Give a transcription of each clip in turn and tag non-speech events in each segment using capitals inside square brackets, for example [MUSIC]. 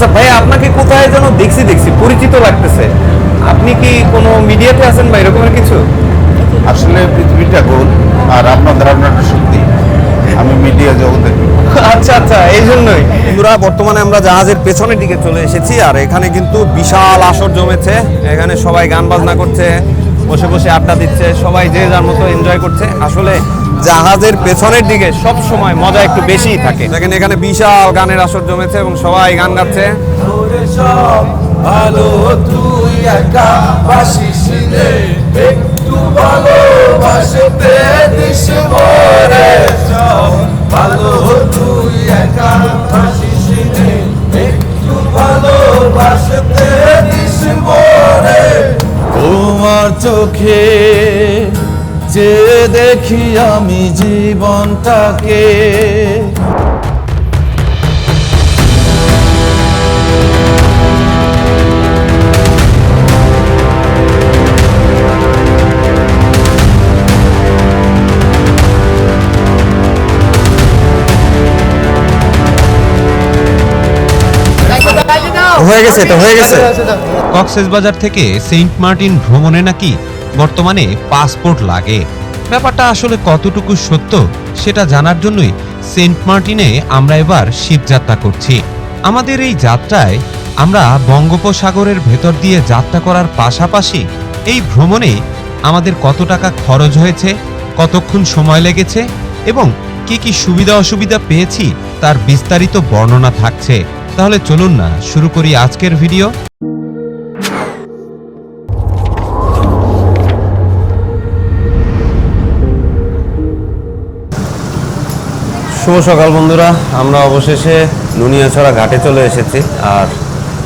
আচ্ছা ভাই আপনাকে কোথায় যেন দেখছি দেখছি পরিচিত লাগতেছে। আপনি কি কোনো মিডিয়াতে আছেন বা এরকমের কিছু? আসলে পৃথিবীটা গোল আর আপনার ধারণাটা সত্যি। আমি মিডিয়া জগতে আচ্ছা আচ্ছা এই জন্যই। বন্ধুরা বর্তমানে আমরা জাহাজের পেছনের দিকে চলে এসেছি আর এখানে কিন্তু বিশাল আসর জমেছে। এখানে সবাই গান বাজনা করছে বসে বসে আড্ডা দিচ্ছে সবাই যে যার মতো এনজয় করছে। আসলে জাহাজের পেছনের দিকে সব সময় মজা একটু বেশিই থাকে। দেখেন এখানে বিশাল গানের আসর জমেছে এবং সবাই গান গাচ্ছে। ভালো তুই একা বাসিস রে একটু ভালোবাসতে দিস মরে সব ভালো তুই একা বাসিস রে একটু ভালোবাসতে দিস মরে তোমার চোখে যে দেখি আমি জীবনটাকে। হয়ে গেছে তো হয়ে গেছে। কক্সবাজার থেকে সেন্ট মার্টিন ভ্রমণে নাকি বর্তমানে পাসপোর্ট লাগে। ব্যাপারটা আসলে কতটুকু সত্য সেটা জানার জন্যই সেন্ট মার্টিনে আমরা এবার শিবযাত্রা করছি। আমাদের এই যাত্রায় আমরা বঙ্গোপসাগরের ভেতর দিয়ে যাত্রা করার পাশাপাশি এই ভ্রমণে আমাদের কত টাকা খরচ হয়েছে, কতক্ষণ সময় লেগেছে এবং কি কি সুবিধা অসুবিধা পেয়েছি তার বিস্তারিত বর্ণনা থাকছে। তাহলে চলুন না, শুরু করি আজকের ভিডিও। শুভ সকাল বন্ধুরা। আমরা অবশেষে নুনিয়াছড়া ঘাটে চলে এসেছি। আর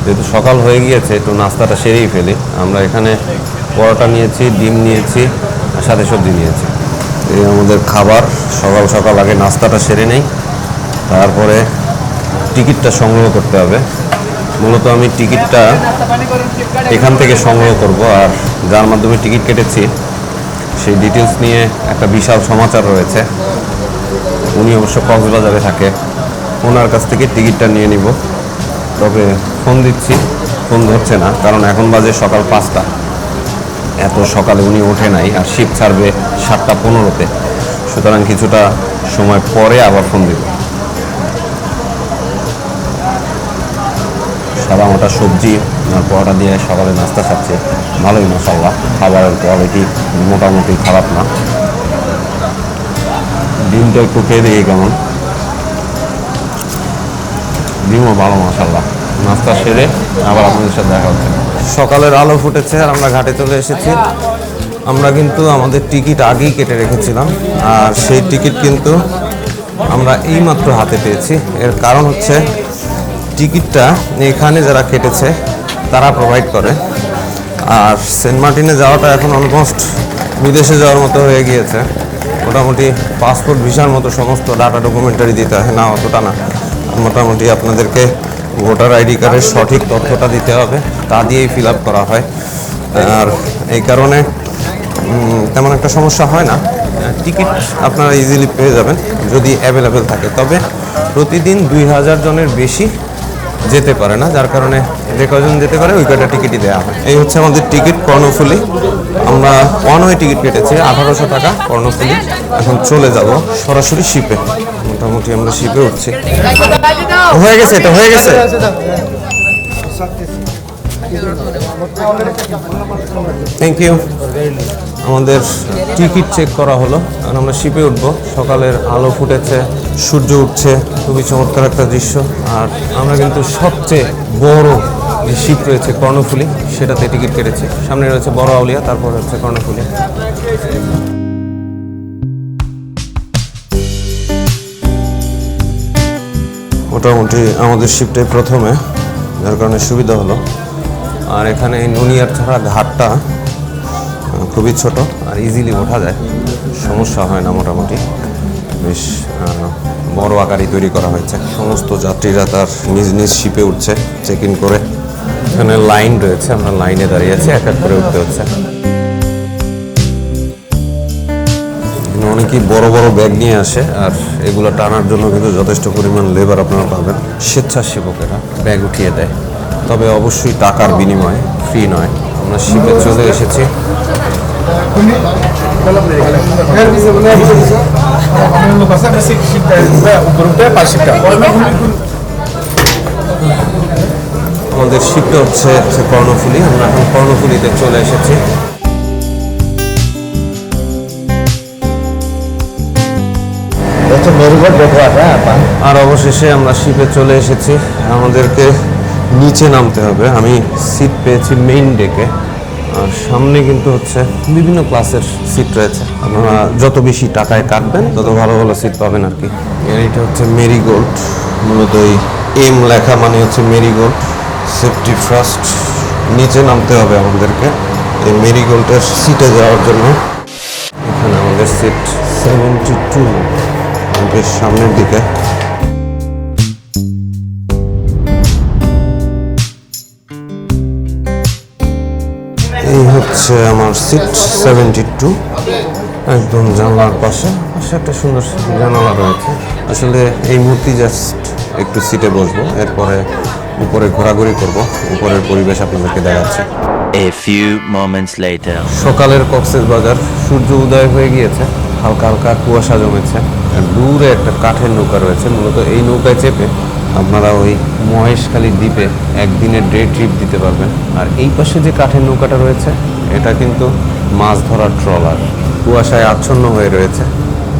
যেহেতু সকাল হয়ে গিয়েছে, একটু নাস্তাটা সেরেই ফেলি। আমরা এখানে পরোটা নিয়েছি, ডিম নিয়েছি, আর সাথে সবজি নিয়েছি। এই আমাদের খাবার। সকাল সকাল আগে নাস্তাটা সেরে নেই। তারপরে টিকিটটা সংগ্রহ করতে হবে। মূলত আমি টিকিটটা এখান থেকে সংগ্রহ করব। আর যার মাধ্যমে টিকিট কেটেছি, সেই ডিটেলস নিয়ে একটা বিশাল সমাচার রয়েছে। উনি অবশ্য কক্সবাজারে থাকে। ওনার কাছ থেকে টিকিটটা নিয়ে নিব। তবে ফোন দিচ্ছি, ফোন ধরছে না, কারণ এখন বাজে সকাল পাঁচটা। এত সকালে উনি ওঠে নাই আর শিপ ছাড়বে সাতটা পনেরোতে। সুতরাং কিছুটা সময় পরে আবার ফোন দিব। সাদা মোটা সবজি আর পরোটা দিয়ে সকালে নাস্তা খাচ্ছে। ভালোই মশাল্লা খাবারের কোয়ালিটি মোটামুটি খারাপ না। ডিমটা একটু খেয়ে দেখি কেমন। ডিমও ভালো মশাল্লা নাস্তা সেরে আবার আপনাদের সাথে দেখা হচ্ছে। সকালের আলো ফুটেছে আর আমরা ঘাটে চলে এসেছি। আমরা কিন্তু আমাদের টিকিট আগেই কেটে রেখেছিলাম। আর সেই টিকিট কিন্তু আমরা এইমাত্র হাতে পেয়েছি। এর কারণ হচ্ছে টিকিটটা এখানে যারা কেটেছে, তারা প্রোভাইড করে। আর সেন্ট মার্টিনে যাওয়াটা এখন অলমোস্ট বিদেশে যাওয়ার মতো হয়ে গিয়েছে। মোটামুটি পাসপোর্ট ভিসার মতো সমস্ত ডাটা ডকুমেন্টারি দিতে হয়। না অতটা না। মোটামুটি আপনাদেরকে ভোটার আইডি কার্ডের সঠিক তথ্যটা দিতে হবে। তা দিয়েই ফিল আপ করা হয়। আর এই কারণে তেমন একটা সমস্যা হয় না। টিকিট আপনারা ইজিলি পেয়ে যাবেন যদি অ্যাভেলেবেল থাকে। তবে প্রতিদিন দুই হাজার জনের বেশি যেতে পারে না, যার কারণে যে কজন যেতে পারে ওই কয়টা টিকিটই দেওয়া হয়। এই হচ্ছে আমাদের টিকিট কর্ণফুলি। আমরা ওয়ান ওয়ে টিকিট কেটেছি, আঠারোশো টাকা কর্ণফুলি। এখন চলে যাব সরাসরি শিপে। মোটামুটি আমরা শিপে উঠছি। হয়ে গেছে এটা, হয়ে গেছে? থ্যাংক ইউ আমাদের টিকিট চেক করা হলো, কারণ আমরা শিপে উঠবো। সকালের আলো ফুটেছে, সূর্য উঠছে, খুবই চমৎকার একটা দৃশ্য। আর আমরা কিন্তু সবচেয়ে বড় যে শিপ রয়েছে কর্ণফুলি, সেটাতে টিকিট কেটেছি। সামনে রয়েছে বড় আউলিয়া, তারপর হচ্ছে কর্ণফুলি। মোটামুটি আমাদের শিফটে প্রথমে, যার কারণে সুবিধা হলো। আর এখানে নুনিয়ার ছাড়া ঘাটটা খুবই ছোট আর ইজিলি ওঠা যায়। সমস্যা হয় না মোটামুটি। বেশ বড় আকারই তৈরি করা হয়েছে। সমস্ত যাত্রীরা তার নিজ নিজ শিপে উঠছে চেক ইন করে। এখানে লাইন রয়েছে, আমরা লাইনে দাঁড়িয়ে আছি, এক এক করে উঠতে হচ্ছে। অনেকেই বড় বড় ব্যাগ নিয়ে আসে, আর এগুলো টানার জন্য কিন্তু যথেষ্ট পরিমাণ লেবার আপনারা পাবেন। স্বেচ্ছাসেবকেরা ব্যাগ উঠিয়ে দেয়। তবে অবশ্যই টাকার বিনিময়ে ফ্রি নয়। আমরা শিপে চলে এসেছি। আমাদের শিপটা হচ্ছে হচ্ছে কর্ণফুলি আমরা এখন কর্ণফুলিতে চলে এসেছি। আর অবশেষে আমরা শিপে চলে এসেছি। আমাদেরকে নিচে নামতে হবে। আমি সিট পেয়েছি মেইন ডেকে আর সামনে কিন্তু হচ্ছে বিভিন্ন ক্লাসের সিট রয়েছে। আপনারা যত বেশি টাকায় কাটবেন, তত ভালো ভালো সিট পাবেন আর কি। এটা হচ্ছে মেরিগোল্ড মূলত এই এম লেখা মানে হচ্ছে মেরিগোল্ড সেফটি ফার্স্ট নিচে নামতে হবে আমাদেরকে এই মেরিগোল্ডের সিটে যাওয়ার জন্য। এখানে আমাদের সিট সেভেন্টি টু বেশ সামনের দিকে। হচ্ছে আমার সিট সেভেন্টি টু একদম জানলার পাশে। পাশে একটা সুন্দর জানালা রয়েছে। আসলে এই মুহূর্তে জাস্ট একটু সিটে বসবো এরপরে উপরে ঘোরাঘুরি করব। উপরের পরিবেশ আপনাদেরকে দেখাচ্ছি। A few moments later. সকালের কক্সেস বাজার সূর্য উদয় হয়ে গিয়েছে। হালকা হালকা কুয়াশা জমেছে। দূরে একটা কাঠের নৌকা রয়েছে। মূলত এই নৌকায় চেপে আপনারা ওই মহেশখালী দ্বীপে একদিনের ডে ট্রিপ দিতে পারবেন। আর এই পাশে যে কাঠের নৌকাটা রয়েছে এটা কিন্তু মাছ ধরার ট্রলার কুয়াশায় আচ্ছন্ন হয়ে রয়েছে,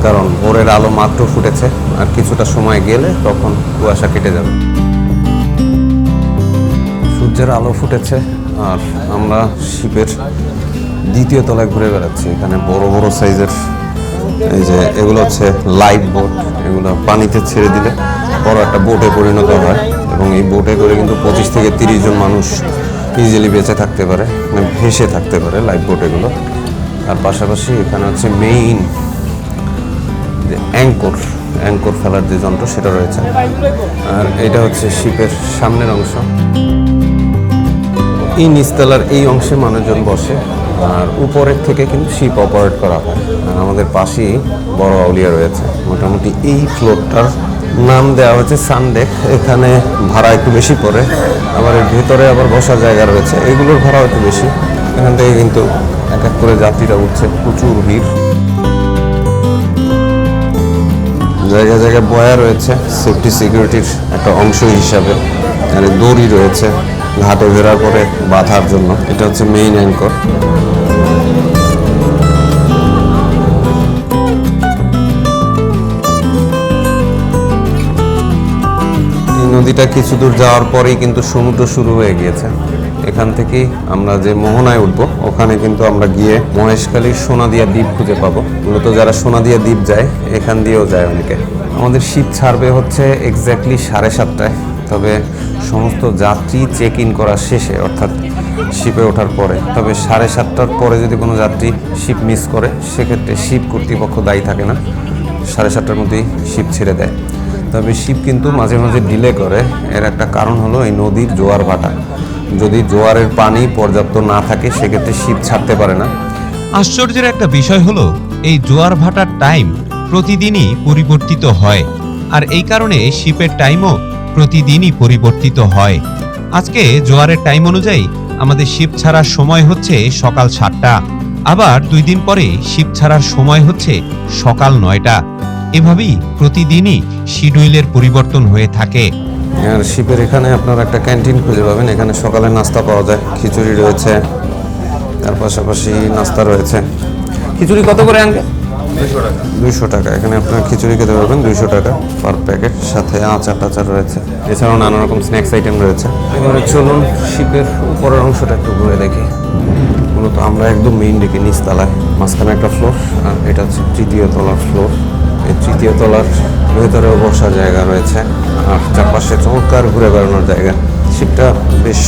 কারণ ভোরের আলো মাত্র ফুটেছে, আর কিছুটা সময় গেলে তখন কুয়াশা কেটে যাবে। সূর্যের আলো ফুটেছে, আর আমরা শিপের দ্বিতীয় তলায় ঘুরে বেড়াচ্ছি। এখানে বড় বড় সাইজের, এই যে এগুলো হচ্ছে লাইফ বোট এগুলো পানিতে ছেড়ে দিলে বড় একটা বোটে পরিণত হয়। এবং এই বোটে করে কিন্তু পঁচিশ থেকে তিরিশ জন মানুষ ইজিলি বেঁচে থাকতে পারে মানে ভেসে থাকতে পারে লাইফ বোট এগুলো। আর পাশাপাশি এখানে হচ্ছে মেইন যে অ্যাঙ্কর অ্যাঙ্কর ফেলার যে যন্ত্র সেটা রয়েছে। আর এটা হচ্ছে শিপের সামনের অংশ। এই নিচতলার এই অংশে মানুষজন বসে, আর উপরের থেকে কিন্তু শিপ অপারেট করা হয়। আর আমাদের পাশেই বড় আউলিয়া রয়েছে। মোটামুটি এই ফ্লোরটার নাম দেওয়া হচ্ছে সানডেক। এখানে ভাড়া একটু বেশি পড়ে। আবার এর ভেতরে আবার বসার জায়গা রয়েছে। এগুলোর ভাড়াও একটু বেশি। এখান থেকে কিন্তু এক এক করে যাত্রীরা উঠছে। প্রচুর ভিড়। জায়গায় জায়গায় বয়া রয়েছে। সেফটি সিকিউরিটির একটা অংশ হিসাবে। এখানে দড়ি রয়েছে। ঘাটে বেরার পরে বাঁধার জন্য। এটা হচ্ছে মেইন অ্যাঙ্কর নদীটা কিছু দূর যাওয়ার পরেই কিন্তু সমুদ্র শুরু হয়ে গিয়েছে। এখান থেকেই আমরা যে মোহনায় উঠব, ওখানে কিন্তু আমরা গিয়ে মহেশখালীর সোনাদিয়া দ্বীপ খুঁজে পাবো। মূলত যারা সোনাদিয়া দ্বীপ যায়, এখান দিয়েও যায় অনেকে। আমাদের শীত ছাড়বে হচ্ছে এক্স্যাক্টলি সাড়ে সাতটায়, তবে সমস্ত যাত্রী চেক ইন করার শেষে, অর্থাৎ শিপে ওঠার পরে। তবে সাড়ে সাতটার পরে যদি কোনো যাত্রী শিপ মিস করে, সেক্ষেত্রে শিপ কর্তৃপক্ষ দায়ী থাকে না। সাড়ে সাতটার মধ্যেই শিপ ছেড়ে দেয়। তবে শিপ কিন্তু মাঝে মাঝে ডিলে করে। এর একটা কারণ হলো এই নদীর জোয়ার ভাটা। যদি জোয়ারের পানি পর্যাপ্ত না থাকে, সেক্ষেত্রে শিপ ছাড়তে পারে না। আশ্চর্যের একটা বিষয় হলো, এই জোয়ার ভাটার টাইম প্রতিদিনই পরিবর্তিত হয়। আর এই কারণে শিপের টাইমও প্রতিদিনই পরিবর্তিত হয়। আজকে জোয়ারের টাইম অনুযায়ী আমাদের শিপ ছাড়ার সময় হচ্ছে সকাল সাতটা। আবার দুই দিন পরে শিপ ছাড়ার সময় হচ্ছে সকাল নয়টা। এভাবেই প্রতিদিনই শিডিউলের পরিবর্তন হয়ে থাকে। আর শিপের এখানে আপনারা একটা ক্যান্টিন খুঁজে পাবেন এখানে সকালে নাস্তা পাওয়া যায় খিচুড়ি রয়েছে তার পাশাপাশি নাস্তা রয়েছে। খিচুড়ি কত করে আনবে দুইশো টাকা। এখানে আপনার খিচুড়ি খেতে পারবেন দুইশো টাকা পার প্যাকেট সাথে আচার টাচার রয়েছে। এছাড়াও নানা রকম স্ন্যাক্স আইটেম রয়েছে। এবারে চলুন শিপের উপরের অংশটা একটু ঘুরে দেখি। মূলত আমরা একদম মেইন ডেকে নিচতলায় মাঝখানে একটা ফ্লোর আর এটা হচ্ছে তৃতীয় তলার ফ্লোর তৃতীয় তলার ভেতরেও বসার জায়গা রয়েছে। আর চারপাশে চমৎকার ঘুরে বেড়ানোর জায়গা। সেটা বেশ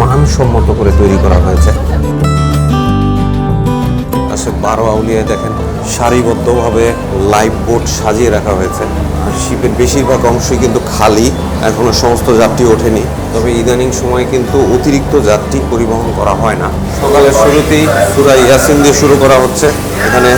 মানসম্মত করে তৈরি করা হয়েছে। বারো আউলিয়ায় দেখেন, সারিবদ্ধভাবে লাইফ বোট সাজিয়ে রাখা হয়েছে। শিপের বেশিরভাগ অংশই কিন্তু খালি, এখনও সমস্ত যাত্রী ওঠেনি। তবে ইদানিং সময় কিন্তু অতিরিক্ত যাত্রী পরিবহন করা হয় না। সকালের শুরুতেই সুরা ইয়াসিন দিয়ে শুরু করা হচ্ছে। এখানে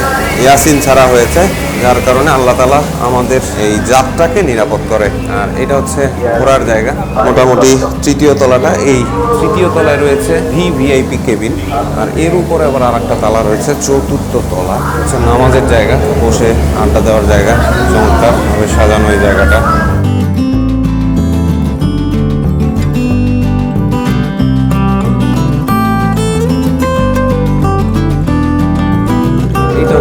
ইয়াসিন ছাড়া হয়েছে, যার কারণে আল্লাহ তালা আমাদের এই যাত্রাকে নিরাপদ করে। আর এটা হচ্ছে ঘোরার জায়গা। মোটামুটি তৃতীয় তলাটা এই তৃতীয় তলায় রয়েছে ভি ভিআইপি কেবিন। আর এর উপরে আবার আর একটা তালা রয়েছে, চতুর্থ তলা। হচ্ছে নামাজের জায়গা, বসে আড্ডা দেওয়ার জায়গা চমৎকার ভাবে সাজানো এই জায়গাটা।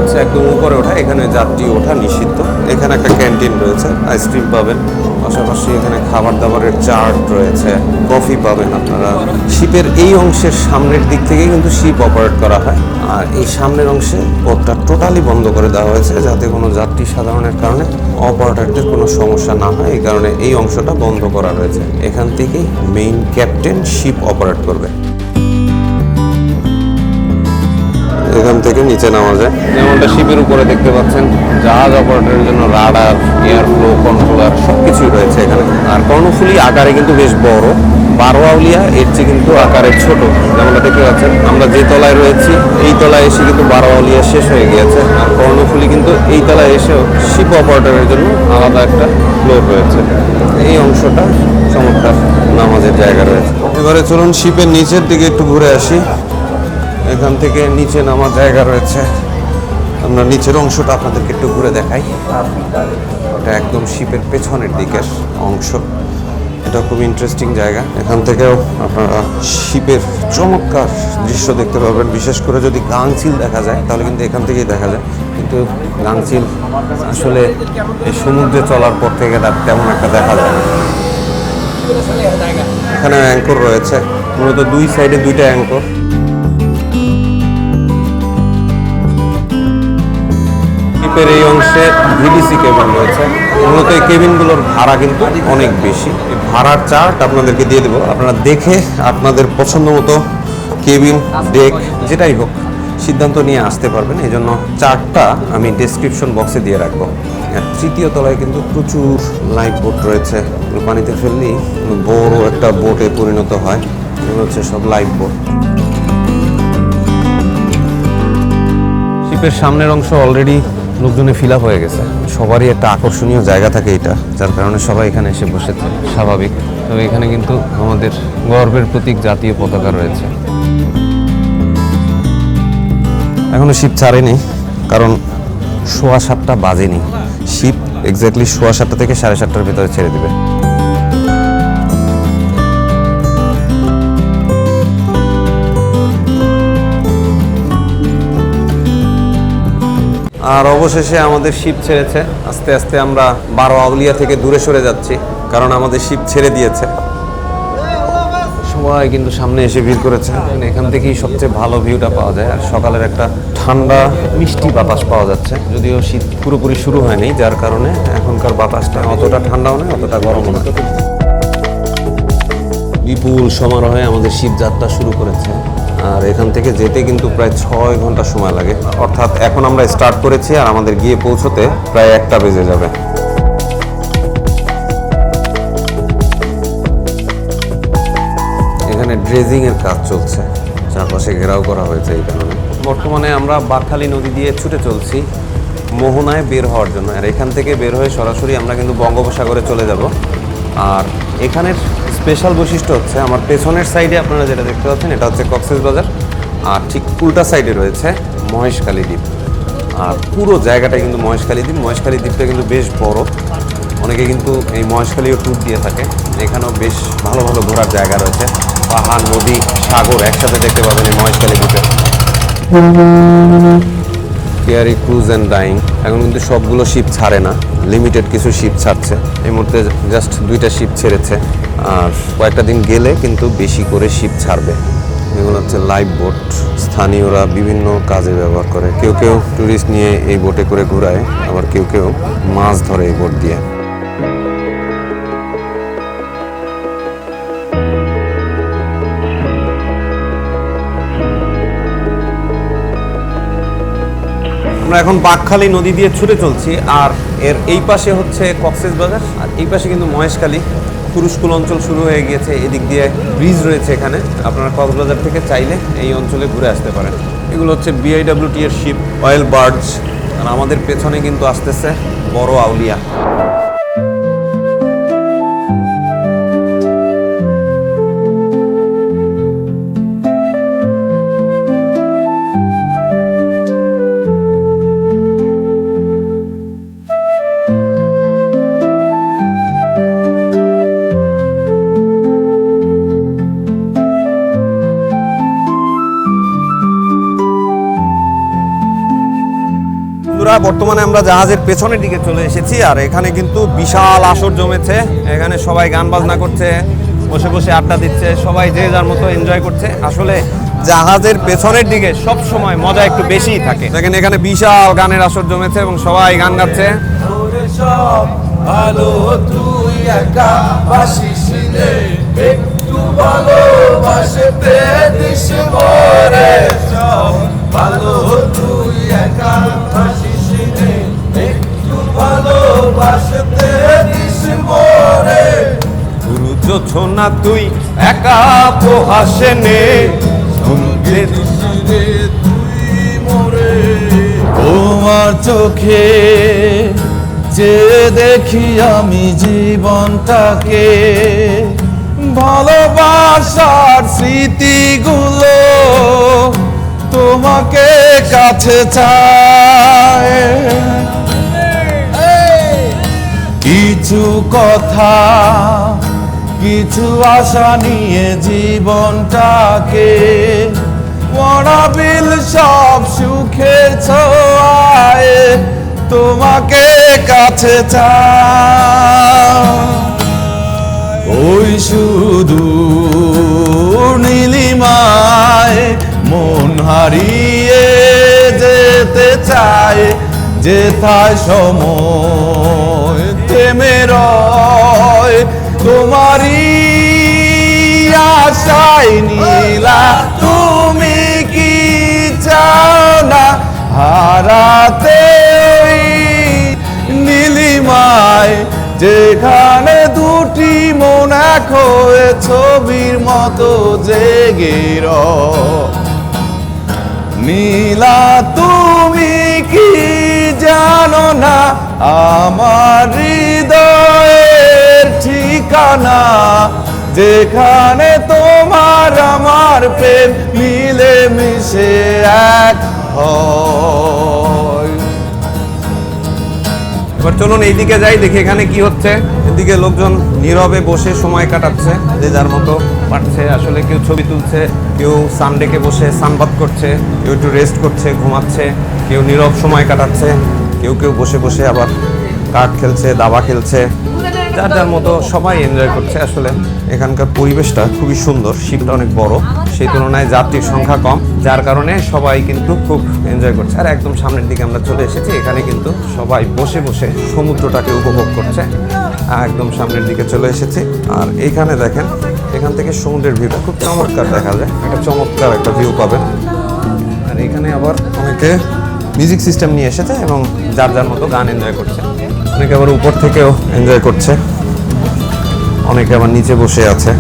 হচ্ছে একদম উপরে ওঠা, এখানে যাত্রী ওঠা নিষিদ্ধ। এখানে একটা ক্যান্টিন রয়েছে, আইসক্রিম পাবেন। পাশাপাশি এখানে খাবার দাবারের চার্ট রয়েছে, কফি পাবেন আপনারা। শিপের এই অংশের সামনের দিক থেকে কিন্তু শিপ অপারেট করা হয়। আর এই সামনের অংশে পথটা টোটালি বন্ধ করে দেওয়া হয়েছে, যাতে কোনো যাত্রী সাধারণের কারণে অপারেটরদের কোনো সমস্যা না হয়। এই কারণে এই অংশটা বন্ধ করা রয়েছে এখান থেকেই মেইন ক্যাপ্টেন শিপ অপারেট করবে। এখান থেকে নিচে নামা যায়। যেমনটা শিপের উপরে দেখতে পাচ্ছেন জাহাজ অপারেটরের জন্য রাডার এয়ার ফ্লো কন্ট্রোলার সব কিছুই রয়েছে এখানে। আর কর্ণফুলি আকারে কিন্তু বেশ বড়। বারো আউলিয়া এর চেয়ে কিন্তু আকারে ছোট। যেমনটা দেখতে পাচ্ছেন আমরা যে তলায় রয়েছি এই তলায় এসে কিন্তু বারো আউলিয়া শেষ হয়ে গিয়েছে। আর কর্ণফুলি কিন্তু এই তলায় এসেও শিপ অপারেটরের জন্য আলাদা একটা ফ্লোর রয়েছে। এই অংশটা চমৎকার নামাজের জায়গা রয়েছে। এবারে চলুন শিপের নিচের দিকে একটু ঘুরে আসি। এখান থেকে নিচে নামার জায়গা রয়েছে। আমরা নিচের অংশটা আপনাদেরকে একটু ঘুরে দেখাই। এটা একদম শিপের পেছনের দিকের অংশ। এটা খুব ইন্টারেস্টিং জায়গা। এখান থেকেও আপনারা শিপের চমৎকার দৃশ্য দেখতে পাবেন। বিশেষ করে যদি গাংচিল দেখা যায়, তাহলে কিন্তু এখান থেকেই দেখা যায়। কিন্তু গাংচিল আসলে এই সমুদ্রে চলার পর থেকে তার তেমন একটা দেখা যায় না। এখানে অ্যাঙ্কর রয়েছে। মূলত দুই সাইডে দুইটা অ্যাঙ্কর শিপের এই অংশে ভিডিসি কেবিন রয়েছে। মূলত এই কেবিনগুলোর ভাড়া কিন্তু অনেক বেশি। এই ভাড়ার চার্ট আপনাদেরকে দিয়ে দেবো। আপনারা দেখে আপনাদের পছন্দ মতো কেবিন, ডেক, যেটাই হোক, সিদ্ধান্ত নিয়ে আসতে পারবেন। এই জন্য চার্টটা আমি ডেসক্রিপশন বক্সে দিয়ে রাখব। তৃতীয় তলায় কিন্তু প্রচুর লাইফ বোট রয়েছে। পানিতে ফেললেই বড় একটা বোটে পরিণত হয়। এগুলো হচ্ছে সব লাইফ বোট শিপের সামনের অংশ অলরেডি লোকজনে ফিল হয়ে গেছে। সবারই একটা আকর্ষণীয় জায়গা থাকে এটা, যার কারণে সবাই এখানে এসে বসেছে স্বাভাবিক। তবে এখানে কিন্তু আমাদের গর্বের প্রতীক জাতীয় পতাকা রয়েছে। এখনও শীত ছাড়েনি, কারণ সোয়া সাতটা বাজেনি। শীত এক্স্যাক্টলি সোয়া সাতটা থেকে সাড়ে সাতটার ভিতরে ছেড়ে দিবে। আর অবশেষে আমাদের শিপ ছেড়েছে। আস্তে আস্তে আমরা বারো আউলিয়া থেকে দূরে সরে যাচ্ছি, কারণ আমাদের শিপ ছেড়ে দিয়েছে। সবাই কিন্তু সামনে এসে ভিড় করেছে। এখান থেকেই সবচেয়ে ভালো ভিউটা পাওয়া যায়। আর সকালের একটা ঠান্ডা, মিষ্টি বাতাস পাওয়া যাচ্ছে। যদিও শীত পুরোপুরি শুরু হয়নি, যার কারণে এখনকার বাতাসটা অতটা ঠান্ডাও নয় অতটা গরমও না। বিপুল সমারোহে আমাদের শিব যাত্রা শুরু করেছে। আর এখান থেকে যেতে কিন্তু প্রায় ছয় ঘণ্টা সময় লাগে। অর্থাৎ এখন আমরা স্টার্ট করেছি আর আমাদের গিয়ে পৌঁছতে প্রায় একটা বেজে যাবে। এখানে ড্রেজিং এর কাজ চলছে। চারপাশে ঘেরাও করা হয়েছে এই কারণে। বর্তমানে আমরা বারখালী নদী দিয়ে ছুটে চলছি মোহনায় বের হওয়ার জন্য। আর এখান থেকে বের হয়ে সরাসরি আমরা কিন্তু বঙ্গোপসাগরে চলে যাব। আর এখানের স্পেশাল বৈশিষ্ট্য হচ্ছে আমার পেছনের সাইডে আপনারা যেটা দেখতে পাচ্ছেন, এটা হচ্ছে কক্সেস বাজার। আর ঠিক উল্টা সাইডে রয়েছে মহেশখালী দ্বীপ। আর পুরো জায়গাটাই কিন্তু মহেশখালী দ্বীপ। মহেশখালী দ্বীপটা কিন্তু বেশ বড়। অনেকে কিন্তু এই মহেশখালীও ট্যুর দিয়ে থাকে। এখানেও বেশ ভালো ভালো ঘোরার জায়গা রয়েছে। পাহাড়, নদী, সাগর একসাথে দেখতে পাবেন এই মহেশখালী দ্বীপে। কেয়ারি ক্রুজ অ্যান্ড ডাইং এখন কিন্তু সবগুলো শিপ ছাড়ে না। লিমিটেড কিছু শিপ ছাড়ছে। এই মুহূর্তে জাস্ট দুইটা শিপ ছেড়েছে। আর কয়েকটা দিন গেলে কিন্তু বেশি করে শিপ ছাড়বে। এগুলো হচ্ছে লাইভ বোট স্থানীয়রা বিভিন্ন কাজে ব্যবহার করে। কেউ কেউ ট্যুরিস্ট নিয়ে এই বোটে করে ঘোরায়, আবার কেউ কেউ মাছ ধরে এই বোট দিয়ে। আমরা এখন বাকখালী নদী দিয়ে ছুটে চলছি, আর এর এই পাশে হচ্ছে কক্সেস বাজার, আর এই পাশে কিন্তু মহেশখালী। কুরুশকুল অঞ্চল শুরু হয়ে গিয়েছে, এদিক দিয়ে ব্রিজ রয়েছে এখানে। আপনারা কক্সবাজার থেকে চাইলে এই অঞ্চলে ঘুরে আসতে পারেন। এগুলো হচ্ছে বিআইডাব্লিউটি এর শিপ অয়েল বার্ডস আর আমাদের পেছনে কিন্তু আসতেছে বড় আউলিয়া। বন্ধুরা, বর্তমানে আমরা জাহাজের পেছনের দিকে চলে এসেছি আর এখানে কিন্তু বিশাল আসর জমেছে। এখানে সবাই গান বাজনা করছে, বসে বসে আড্ডা দিচ্ছে, সবাই যে যার মতো এনজয় করছে। আসলে জাহাজের পেছনের দিকে সব সময় মজা একটু বেশিই থাকে। দেখেন এখানে বিশাল গানের আসর জমেছে এবং সবাই গান গাচ্ছে। সব ভালো না তুই একা পোহাসে নে সঙ্গে তুই মরে। তোমার চোখে যে দেখি আমি জীবনটাকে ভালোবাসার স্মৃতিগুলো তোমাকে কাছে চায়। কিছু কথা কিছু আশা নিয়ে জীবনটাকে মরাবিল সব সুখে ছোঁয়ায়, তোমাকে কাছে ওই শুধু নীলিমায় মন হারিয়ে যেতে চায়, যেথায় সময় থেমে রয় তোমারই আশায় নীলা, তুমি কি চাও না? হারাতে নীলিমায়, যেখানে দুটি মন এক হয়ে ছবির মতো জেগে নীলা, তুমি কি জানো না? আমার হৃদয়ের ঠিকানা? যেখানে তোমার আমার প্রেম মিলে মিশে এক এবার চলুন এইদিকে যাই, দেখি এখানে কি হচ্ছে। এদিকে লোকজন নীরবে বসে সময় কাটাচ্ছে, যে যার মতো পারছে। আসলে কেউ ছবি তুলছে, কেউ সানডেকে বসে সানবাদ করছে, কেউ একটু রেস্ট করছে, ঘুমাচ্ছে, কেউ নীরব সময় কাটাচ্ছে, কেউ কেউ বসে বসে আবার কাঠ খেলছে, দাবা খেলছে। যার যার মতো সবাই এনজয় করছে। আসলে এখানকার পরিবেশটা খুবই সুন্দর শিপটা অনেক বড়। সেই তুলনায় যাত্রীর সংখ্যা কম, যার কারণে সবাই কিন্তু খুব এনজয় করছে। আর একদম সামনের দিকে আমরা চলে এসেছি, এখানে কিন্তু সবাই বসে বসে সমুদ্রটাকে উপভোগ করছে। একদম সামনের দিকে চলে এসেছি। আর এইখানে দেখেন, এখান থেকে সমুদ্রের ভিউটা খুব চমৎকার দেখা যায়। একটা চমৎকার একটা ভিউ পাবেন। আর এখানে আবার অনেকে মিউজিক সিস্টেম নিয়ে এসেছে এবং যার যার মতো গান এনজয় করছে। অনেকে আবার উপর থেকেও এনজয় করছে। অনেকে আবার নিচে বসে আছে।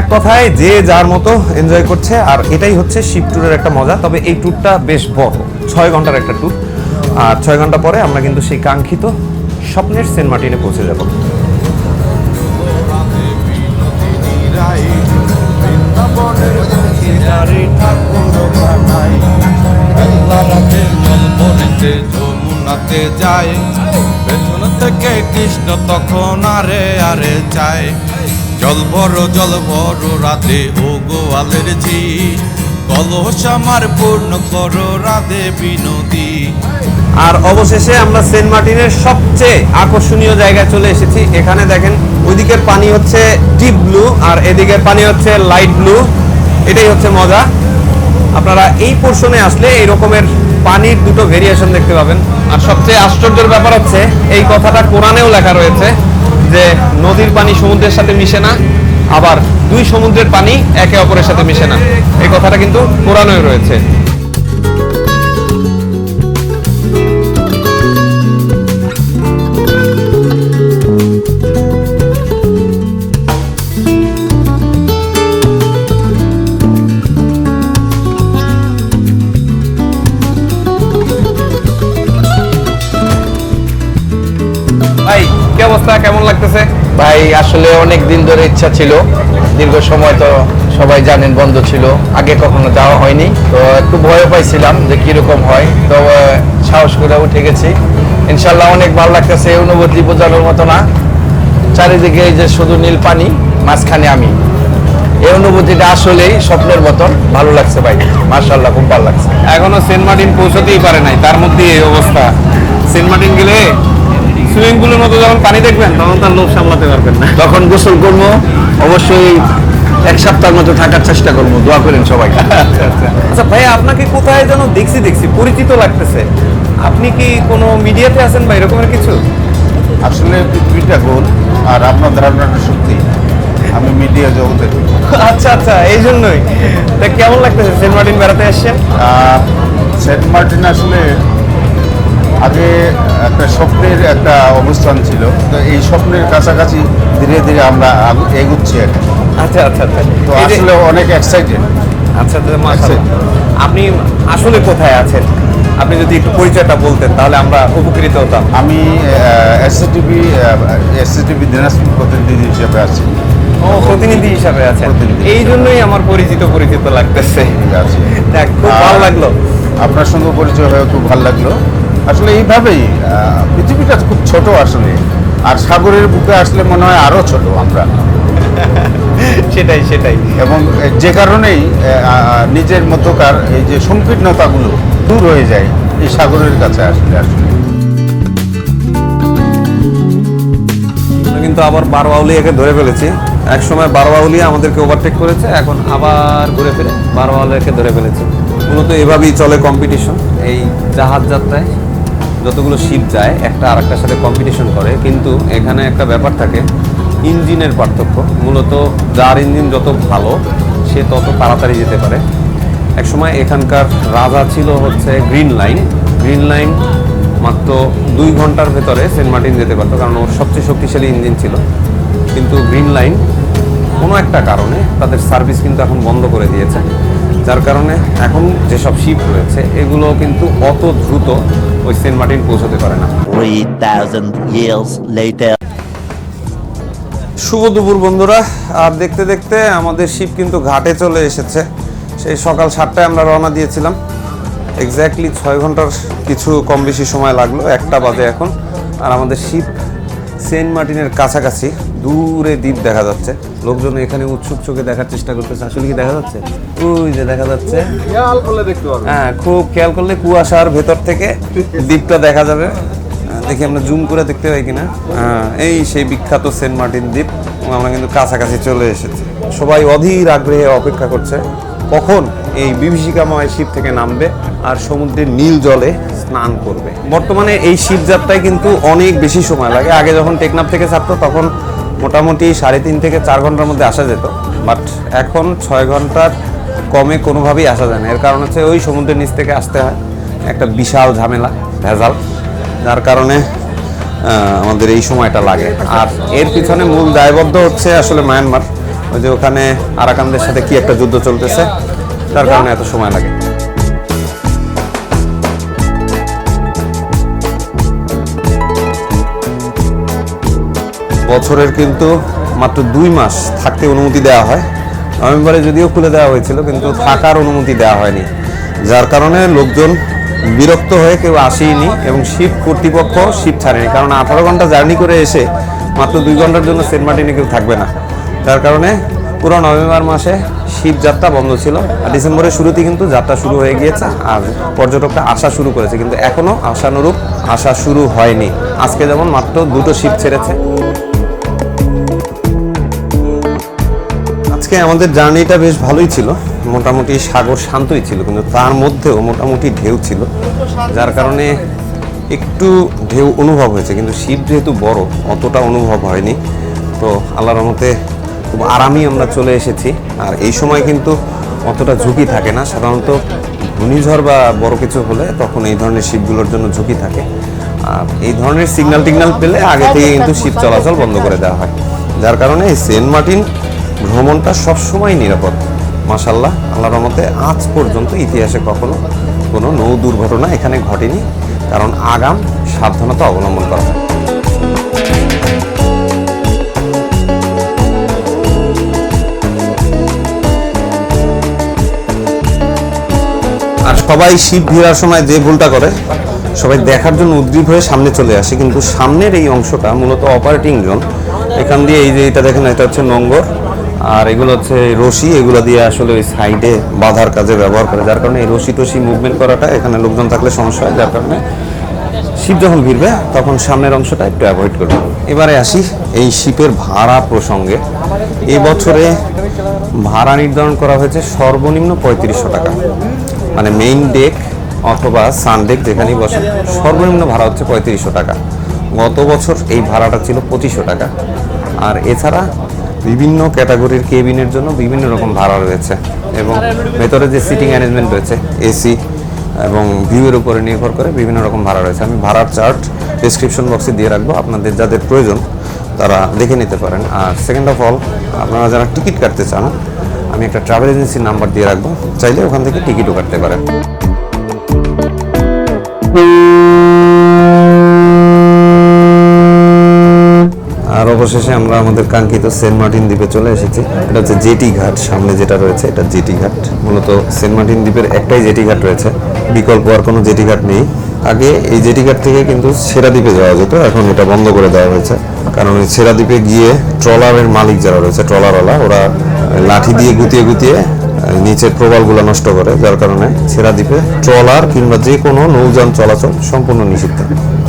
এক কথায় যে যার মতো এনজয় করছে, আর এটাই হচ্ছে শিপ ট্যুরের একটা মজা। তবে এই ট্যুরটা বেশ বড়, ছয় ঘণ্টার একটা ট্যুর আর ছয় ঘণ্টা পরে আমরা কিন্তু সেই কাঙ্ক্ষিত স্বপ্নের সেন্ট মার্টিনে পৌঁছে যাব। যায়। থেকে কৃষ্ণ তখন আরে আরে যায় জল বড় জল বড়, রাধে ও গোয়ালের ঝি। কলস আমার পূর্ণ করো, রাধে বিনোদী। আর অবশেষে আমরা সেন্ট মার্টিনের সবচেয়ে আকর্ষণীয় জায়গায় চলে এসেছি। এখানে দেখেন, ওইদিকের পানি হচ্ছে ডিপ ব্লু আর এদিকের পানি হচ্ছে লাইট ব্লু। এটাই হচ্ছে মজা। আপনারা এই পোর্শনে আসলে এই রকমের পানির দুটো ভেরিয়েশন দেখতে পাবেন। আর সবচেয়ে আশ্চর্যের ব্যাপার হচ্ছে, এই কথাটা কোরআনেও লেখা রয়েছে যে, নদীর পানি সমুদ্রের সাথে মিশে না, আবার দুই সমুদ্রের পানি একে অপরের সাথে মিশে না। এই কথাটা কিন্তু কোরআনেও রয়েছে। অবস্থা কেমন লাগতেছে? ভাই আসলে অনেক দিন ধরে ইচ্ছা ছিল। দীর্ঘ সময় তো সবাই জানেন বন্ধ ছিল। আগে কখনো যাওয়া হয়নি। তো একটু ভয় পাইছিলাম যে কীরকম হয়। তো সাহস করে উঠে গেছি। ইনশাল্লাহ অনেক ভালো লাগতেছে। অনুভূতি বোঝানোর মতো না। চারিদিকে এই যে শুধু নীল পানি মাঝখানে আমি। এই অনুভূতিটা আসলেই স্বপ্নের মতন। ভালো লাগছে ভাই। মার্শাল্লাহ খুব ভালো লাগছে। এখনও সেন্ট মার্টিন পৌঁছতেই পারে নাই। তার মধ্যে এই অবস্থা। সেন্ট মার্টিন গেলে সুইমিং পুলের মতো যখন পানি দেখবেন তখন তার লোভ সামলাতে পারবেন না। যখন গোসল করব অবশ্যই এক সপ্তাহের মতো থাকার চেষ্টা করব। দোয়া করেন সবাই। আচ্ছা ভাই আপনাকে কোথায় যেন দেখছি দেখছি পরিচিত লাগতেছে। আপনি কি কোনো মিডিয়াতে আছেন বা এরকমের কিছু? আসলে পৃথিবীটা গোল আর আপনার ধারণাটা সত্যি আমি মিডিয়া জগতের আচ্ছা আচ্ছা এই জন্যই। তা কেমন লাগতেছে? সেন্ট মার্টিন বেড়াতে আসছেন? সেন্ট মার্টিন আসলে আগে একটা স্বপ্নের একটা অবস্থান ছিল। তো এই স্বপ্নের কাছাকাছি ধীরে ধীরে আমরা এগুচ্ছি আর। আচ্ছা আচ্ছা আচ্ছা। তো আসলে অনেক এক্সাইটেড আচ্ছা আচ্ছা আপনি আসলে কোথায় আছেন? আপনি যদি একটু পরিচয়টা বলতেন তাহলে আমরা উপকৃত হতাম। আমি এসএটিভি এসএটিভি দিনাজপুর প্রতিনিধি হিসেবে আছি। ও প্রতিনিধি হিসাবে আছেন। এই জন্যই আমার পরিচিত পরিচিত লাগতেছে। খুব ভালো লাগল। আপনার সঙ্গে পরিচয় হয়ে খুব ভালো লাগল। আসলে এইভাবেই পৃথিবীটা খুব ছোট আসলে। আর সাগরের বুকে আসলে মনে হয় আরও ছোট আমরা। [LAUGHS] সেটাই সেটাই। এবং যে কারণেই নিজের মধ্যকার এই যে সংকীর্ণতাগুলো দূর হয়ে যায় এই সাগরের কাছে আসলে আসলে। কিন্তু আবার বারোয়াউলিয়াকে ধরে ফেলেছি। এক সময় বারোয়াউলিয়া আমাদেরকে ওভারটেক করেছে এখন আবার ঘুরে ফিরে বারোয়াউলিয়াকে ধরে ফেলেছে। মূলত এভাবেই চলে কম্পিটিশন এই জাহাজ যাত্রায়। যতগুলো শিপ যায়, একটা আর একটার সাথে কম্পিটিশন করে। কিন্তু এখানে একটা ব্যাপার থাকে, ইঞ্জিনের পার্থক্য। মূলত যার ইঞ্জিন যত ভালো, সে তত তাড়াতাড়ি যেতে পারে। একসময় এখানকার রাজা ছিল হচ্ছে গ্রিন লাইন গ্রিন লাইন মাত্র দুই ঘণ্টার ভেতরে সেন্ট মার্টিন যেতে পারতো, কারণ ওর সবচেয়ে শক্তিশালী ইঞ্জিন ছিল। কিন্তু গ্রিন লাইন কোনো একটা কারণে তাদের সার্ভিস কিন্তু এখন বন্ধ করে দিয়েছে। যার কারণে এখন যেসব শিপ রয়েছে এগুলো কিন্তু অত দ্রুত ওই সেন্ট মার্টিন পৌঁছতে পারে না। 3,000 years later. শুভ দুপুর বন্ধুরা। আর দেখতে দেখতে আমাদের শিপ কিন্তু ঘাটে চলে এসেছে। সেই সকাল সাতটায় আমরা রওনা দিয়েছিলাম। এক্স্যাক্টলি ছয় ঘণ্টার কিছু কম বেশি সময় লাগল একটা বাজে এখন। আর আমাদের শিপ সেন্ট মার্টিনের কাছাকাছি দূরে দ্বীপ দেখা যাচ্ছে। লোকজন এখানে উৎসুক চোখে দেখার চেষ্টা করতেছে। আসলে কি দেখা যাচ্ছে? ওই যে দেখা যাচ্ছে। হ্যাঁ খুব খেয়াল করলে কুয়াশার ভেতর থেকে দ্বীপটা দেখা যাবে। দেখি আমরা জুম করে দেখতে পাই কিনা। এই সেই বিখ্যাত সেন্ট মার্টিন দ্বীপ। আমরা কিন্তু কাছাকাছি চলে এসেছি। সবাই অধীর আগ্রহে অপেক্ষা করছে। কখন এই বিভীষিকাময় শিপ থেকে নামবে আর সমুদ্রের নীল জলে স্নান করবে। বর্তমানে এই শিপ যাত্রায় কিন্তু অনেক বেশি সময় লাগে। আগে যখন টেকনাফ থেকে ছাড়তো, তখন মোটামুটি সাড়ে তিন থেকে চার ঘণ্টার মধ্যে আসা যেত। বাট এখন ছয় ঘণ্টার কমে কোনোভাবেই আসা যায় না। এর কারণ হচ্ছে ওই সমুদ্রের নিচ থেকে আসতে হয়। একটা বিশাল ঝামেলা, ভেজাল। যার কারণে আমাদের এই সময়টা লাগে। আর এর পিছনে মূল দায়বদ্ধ হচ্ছে আসলে মায়ানমার। ওই যে ওখানে আরাকানদের সাথে কি একটা যুদ্ধ চলতেছে, তার কারণে এত সময় লাগে। বছরের কিন্তু মাত্র দুই মাস থাকতে অনুমতি দেওয়া হয়। নভেম্বরে যদিও খুলে দেওয়া হয়েছিল, কিন্তু থাকার অনুমতি দেওয়া হয়নি। যার কারণে লোকজন বিরক্ত হয়ে কেউ আসেইনি এবং শিপ কর্তৃপক্ষ শিপ ছাড়েনি। কারণ আঠারো ঘণ্টা জার্নি করে এসে মাত্র দুই ঘণ্টার জন্য সেন্ট মার্টিনে কেউ থাকবে না। যার কারণে পুরো নভেম্বর মাসে শিবযাত্রা বন্ধ ছিল। আর ডিসেম্বরের শুরুতেই কিন্তু যাত্রা শুরু হয়ে গিয়েছে, আর পর্যটকরা আসা শুরু করেছে। কিন্তু এখনও আশানুরূপ আসা শুরু হয়নি। আজকে যেমন মাত্র দুটো শিপ ছেড়েছে। আজকে আমাদের জার্নিটা বেশ ভালোই ছিল। মোটামুটি সাগর শান্তই ছিল, কিন্তু তার মধ্যেও মোটামুটি ঢেউ ছিল, যার কারণে একটু ঢেউ অনুভব হয়েছে। কিন্তু শিব যেহেতু বড়, অতটা অনুভব হয়নি। তো আল্লাহর রহমতে খুব আরামই আমরা চলে এসেছি। আর এই সময় কিন্তু অতটা ঝুঁকি থাকে না। সাধারণত ঘূর্ণিঝড় বা বড় কিছু হলে তখন এই ধরনের শিপগুলোর জন্য ঝুঁকি থাকে। আর এই ধরনের সিগন্যাল টিগনাল পেলে আগে থেকে কিন্তু শিপ চলাচল বন্ধ করে দেওয়া হয়। যার কারণে এই সেন্ট মার্টিন ভ্রমণটা সবসময় নিরাপদ। মাসাল্লাহ আল্লাহর রহমতে আজ পর্যন্ত ইতিহাসে কখনো কোনো নৌ দুর্ঘটনা এখানে ঘটেনি। কারণ আগাম সাবধানতা অবলম্বন করা হয়। সবাই শিপ ভিড়ার সময় যে ভুলটা করে, সবাই দেখার জন্য উদ্গ্রীব হয়ে সামনে চলে আসে। কিন্তু সামনের এই অংশটা মূলত অপারেটিং জোন এখান দিয়ে এই যে এটা দেখেন, এটা হচ্ছে নোঙ্গর, আর এগুলো হচ্ছে রশি। এগুলো দিয়ে আসলে ওই সাইডে বাঁধার কাজে ব্যবহার করে। যার কারণে এই রশি টসি মুভমেন্ট করাটা, এখানে লোকজন থাকলে সমস্যা হয়। যার কারণে শিপ যখন ভিড়বে, তখন সামনের অংশটা একটু অ্যাভয়েড করবে। এবারে আসি এই শিপের ভাড়া প্রসঙ্গে। এই বছরে ভাড়া নির্ধারণ করা হয়েছে সর্বনিম্ন পঁয়ত্রিশশো টাকা। মানে মেইন ডেক অথবা সান ডেক যেখানেই বসে, সর্বনিম্ন ভাড়া হচ্ছে পঁয়ত্রিশশো টাকা। গত বছর এই ভাড়াটা ছিল পঁচিশশো টাকা। আর এছাড়া বিভিন্ন ক্যাটাগরির কেবিনের জন্য বিভিন্ন রকম ভাড়া রয়েছে এবং ভেতরে যে সিটিং অ্যারেঞ্জমেন্ট রয়েছে এসি এবং ভিউয়ের উপরে নির্ভর করে বিভিন্ন রকম ভাড়া রয়েছে। আমি ভাড়ার চার্ট ডিসক্রিপশন বক্সে দিয়ে রাখব, আপনাদের যাদের প্রয়োজন তারা দেখে নিতে পারেন। আর সেকেন্ড অফ অল আপনারা যারা টিকিট কাটতে চান আমি একটা ট্রাভেল এজেন্সির নাম্বার দিয়ে রাখব। চাইলে ওখান থেকে টিকিটও কাটতে পারেন আর অবশেষে আমরা আমাদের কাঙ্ক্ষিত সেন্ট মার্টিন দ্বীপে চলে এসেছি। এটা হচ্ছে জেটি ঘাট, সামনে যেটা রয়েছে এটা জেটি ঘাট। মূলত সেন্ট মার্টিন দ্বীপের একটাই জেটি ঘাট রয়েছে। বিকল্প আর কোনো জেটি ঘাট নেই। আগে এই জেটি ঘাট থেকে কিন্তু সেরা দ্বীপে যাওয়া যেত, এখন এটা বন্ধ করে দেওয়া হয়েছে। কারণ সেরা দ্বীপে গিয়ে ট্রলারের মালিক যারা রয়েছে, ট্রলারওয়ালা, ওরা লাঠি দিয়ে গুতিয়ে গুতিয়ে নিচের প্রবালগুলো নষ্ট করে, যার কারণে ছেড়া দ্বীপে ট্রলার কিংবা যে কোনো নৌযান চলাচল সম্পূর্ণ নিষিদ্ধ।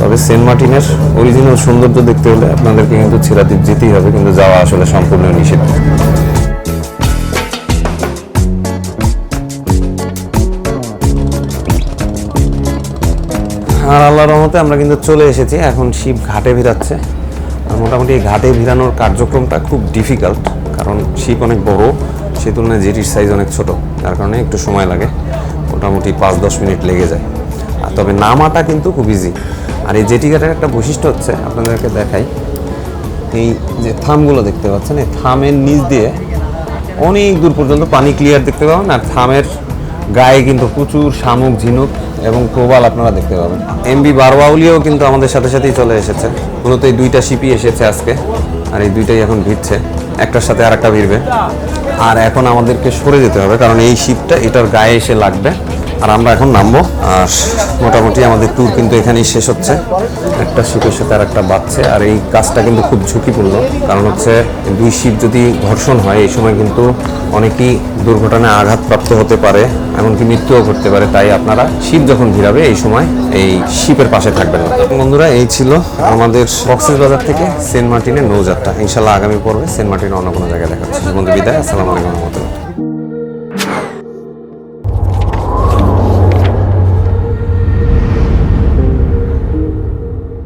তবে সেন্ট মার্টিনের অরিজিনাল সৌন্দর্য দেখতে হলে আপনাদেরকে কিন্তু ছেড়া দ্বীপ যেতেই হবে, কিন্তু যাওয়া আসলে সম্পূর্ণ নিষিদ্ধ। আর আল্লাহর রহমতে আমরা কিন্তু চলে এসেছি। এখন শিব ঘাটে ভিড়াচ্ছে। আর মোটামুটি এই ঘাটে ভিড়ানোর কার্যক্রমটা খুব ডিফিকাল্ট কারণ শিপ অনেক বড় সে তুলনায় জেটির সাইজ অনেক ছোট, যার কারণে একটু সময় লাগে, মোটামুটি পাঁচ দশ মিনিট লেগে যায়। আর তবে নামাটা কিন্তু খুব ইজি আর এই জেটি ঘাটের একটা বৈশিষ্ট্য হচ্ছে, আপনাদেরকে দেখাই, এই যে থামগুলো দেখতে পাচ্ছেন, এই থামের নিচ দিয়ে অনেক দূর পর্যন্ত পানি ক্লিয়ার দেখতে পাবেন, আর থামের গায়ে কিন্তু প্রচুর শামুক, ঝিনুক এবং প্রবাল আপনারা দেখতে পাবেন। এমবি বারওয়াউলিও কিন্তু আমাদের সাথে সাথেই চলে এসেছে। মূলত এই দুইটা শিপই এসেছে আজকে, আর এই দুইটাই এখন ভিড়ছে একটার সাথে আর একটা ভিড়বে। আর এখন আমাদেরকে সরে যেতে হবে, কারণ এই শিপটা এটার গায়ে এসে লাগবে। আর আমরা এখন নামবো। আর মোটামুটি আমাদের ট্যুর কিন্তু এখানেই শেষ হচ্ছে। একটা শিপের সাথে আর একটা বাচ্চে আর এই কাজটা কিন্তু খুব ঝুঁকিপূর্ণ। কারণ হচ্ছে, দুই শিপ যদি ঘর্ষণ হয়, এই সময় কিন্তু অনেকেই দুর্ঘটনায় আঘাতপ্রাপ্ত হতে পারে, এমনকি মৃত্যুও ঘটতে পারে। তাই আপনারা শিপ যখন ভিড়াবে এই সময় এই শিপের পাশে থাকবেন। বন্ধুরা, এই ছিল আমাদের কক্সেস বাজার থেকে সেন্ট মার্টিনের নৌযাত্রা। ইনশাল্লাহ আগামী পর্বে সেন্ট মার্টিনের অন্য কোনো জায়গায় দেখা বন্ধু, বিদায়। আসসালামু আলাইকুম রহমতুল্লাহ।